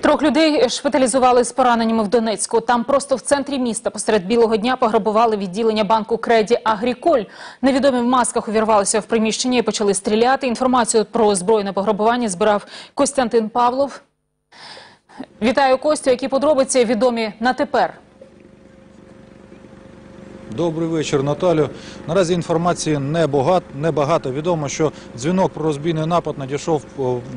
Трьох людей шпиталізували з пораненнями в Донецьку. Там просто в центрі міста посеред білого дня пограбували відділення банку Креді Агріколь. Невідомі в масках увірвалися в приміщення і почали стріляти. Інформацію про збройне пограбування збирав Костянтин Павлов. Вітаю Костю. Які подробиці відомі на тепер? Добрий вечір, Наталю. Наразі інформації небагато. небагато. Відомо, що дзвінок про розбійний напад надійшов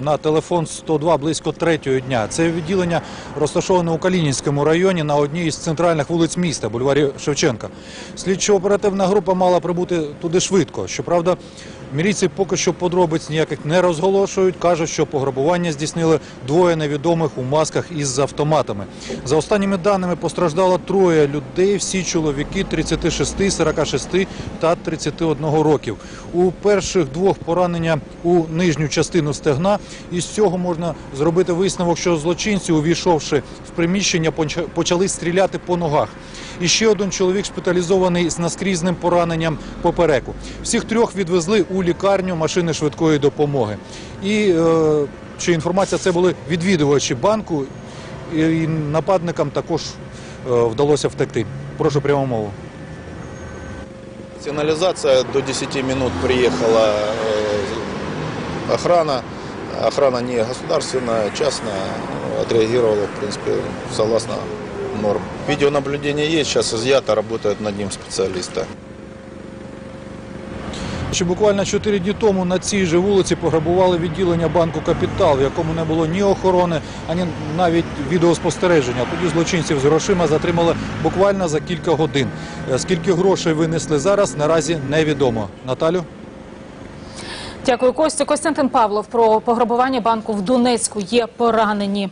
на телефон 102 близько третього дня. Це відділення розташоване у Калінінському районі на одній із центральних вулиць міста, бульварі Шевченка. Слідчо-оперативна група мала прибути туди швидко. Щоправда, міліції поки що подробиць ніяких не розголошують. Кажуть, що пограбування здійснили двоє невідомих у масках із автоматами. За останніми даними постраждало троє людей, всі чоловіки 36, 46 та 31 років. У перших двох поранення у нижню частину стегна. Із цього можна зробити висновок, що злочинці, увійшовши в приміщення, почали стріляти по ногах. І ще один чоловік шпиталізований з наскрізним пораненням попереку. Всіх трьох відвезли у лікарню машини швидкої допомоги. І е, чи інформація це були відвідувачі банку, і, нападникам також е, вдалося втекти. Прошу прямо мову. Сигнализация до 10 минут приехала э, охрана. Охрана не государственная, частная. Ну, Отреагировала, в принципе, согласно норм. Видеонаблюдение есть, сейчас изъято, работают над ним специалисты. Ще буквально чотири дні тому на цій же вулиці пограбували відділення банку Капітал, в якому не було ні охорони, ані навіть відеоспостереження. Тоді злочинців з грошима затримали буквально за кілька годин. Е, Скільки грошей винесли зараз, наразі невідомо. Наталю? Дякую, Костю. Костянтин Павлов про пограбування банку в Донецьку є поранені.